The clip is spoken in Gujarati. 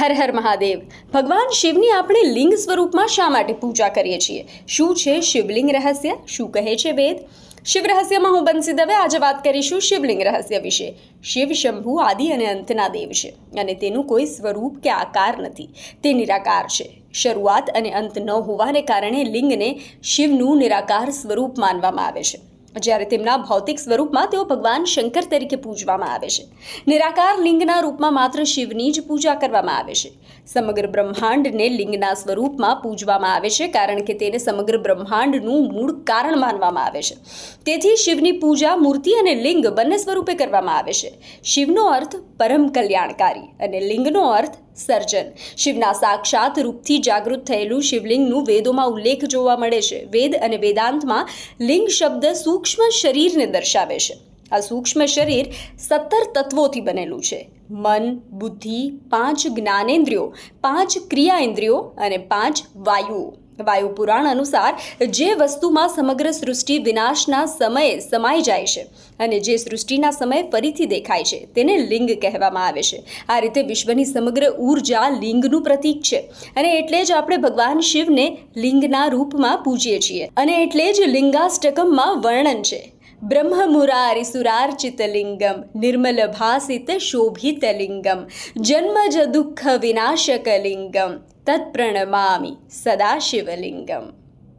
હર હર મહાદેવ. ભગવાન શિવની આપણે લિંગ સ્વરૂપમાં શા માટે પૂજા કરીએ છીએ? શું છે શિવલિંગ રહસ્ય? શું કહે છે વેદ? શિવ રહસ્યમાં હું બંસી દવે આજે વાત કરીશું શિવલિંગ રહસ્ય વિશે. શિવ શંભુ, આદિ અને અંતના દેવ છે અને તેનું કોઈ સ્વરૂપ કે આકાર નથી. તે નિરાકાર છે. શરૂઆત અને અંત ન હોવાને કારણે લિંગને શિવનું નિરાકાર સ્વરૂપ માનવામાં આવે છે. જ્યારે તેમના ભૌતિક સ્વરૂપમાં તેઓ ભગવાન શંકર તરીકે પૂજવામાં આવે છે. નિરાકાર લિંગના રૂપમાં માત્ર શિવની જ પૂજા કરવામાં આવે છે. સમગ્ર બ્રહ્માંડને લિંગના સ્વરૂપમાં પૂજવામાં આવે છે કારણ કે તેને સમગ્ર બ્રહ્માંડનું મૂળ કારણ માનવામાં આવે છે. તેથી શિવની પૂજા મૂર્તિ અને લિંગ બંને સ્વરૂપે કરવામાં આવે છે. શિવનો અર્થ પરમ કલ્યાણકારી અને લિંગનો અર્થ સર્જન. શિવના સાક્ષાત રૂપથી જાગૃત થયેલું શિવલિંગનું વેદોમાં ઉલ્લેખ જોવા મળે છે. વેદ અને વેદાંતમાં લિંગ શબ્દ સૂક્ષ્મ શરીરને દર્શાવે છે. આ સૂક્ષ્મ શરીર સત્તર તત્વોથી બનેલું છે. મન, બુદ્ધિ, પાંચ જ્ઞાનેન્દ્રિયો, પાંચ ક્રિયા ઇન્દ્રિયો અને પાંચ વાયુઓ. વાયુ પુરાણ અનુસાર જે વસ્તુમાં સમગ્ર સૃષ્ટિ વિનાશના સમયે સમાઈ જાય છે અને જે સૃષ્ટિના સમયે ફરીથી દેખાય છે તેને લિંગ કહેવામાં આવે છે. આ રીતે વિશ્વની સમગ્ર ઊર્જા લિંગનું પ્રતીક છે અને એટલે જ આપણે ભગવાન શિવને લિંગના રૂપમાં પૂજીએ છીએ અને એટલે જ લિંગાષ્ટકમમાં વર્ણન છે. ब्रह्ममुरारिसुरार्चितलिङ्गं निर्मलभासितशोभितलिङ्गं जन्मजदुःखविनाशकलिङ्गं तत्प्रणमामि सदाशिवलिङ्गम्।